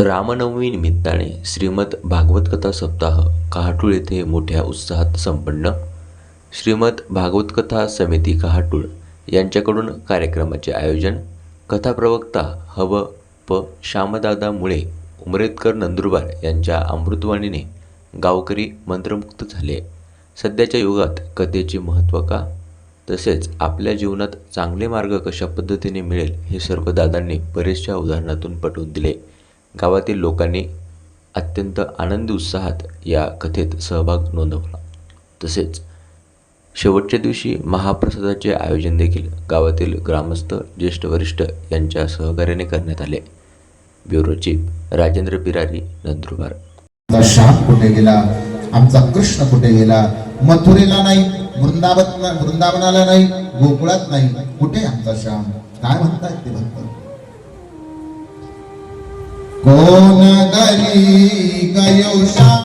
रामनवमीनिमित्ताने श्रीमद भागवत कथा सप्ताह कहाटूळ येथे मोठ्या उत्साहात संपन्न. श्रीमद भागवत कथा समिती कहाटूळ यांच्याकडून कार्यक्रमाचे आयोजन. कथा प्रवक्ता हव प श्यामदादा मुळे उमरेदकर नंदुरबार यांच्या अमृतवाणीने गावकरी मंत्रमुक्त झाले. सध्याच्या युगात कथेचे महत्त्व का? तसेच आपल्या जीवनात चांगले मार्ग कशा पद्धतीने मिळेल हे सर्व दादांनी बरेचशा उदाहरणातून पटवून दिले. गावातील लोकांनी अत्यंत आनंदी उत्साहात या कथेत सहभाग नोंदवला. तसेच शेवटच्या दिवशी महाप्रसादाचे आयोजन देखील गावातील ग्रामस्थ ज्येष्ठ वरिष्ठ यांच्या सहकार्याने करण्यात आले. Bureau chief Rajendra Birari Nandurbar. शाम श्याम कुठे गेला? आमचा कृष्ण कुठे गेला? मथुरेला नाही वृंदावन वृंदावनाला नाही गोकुळात नाही. कुठे आमचा श्याम काय म्हणतायत ते भक्त? কোন গলি গয়ো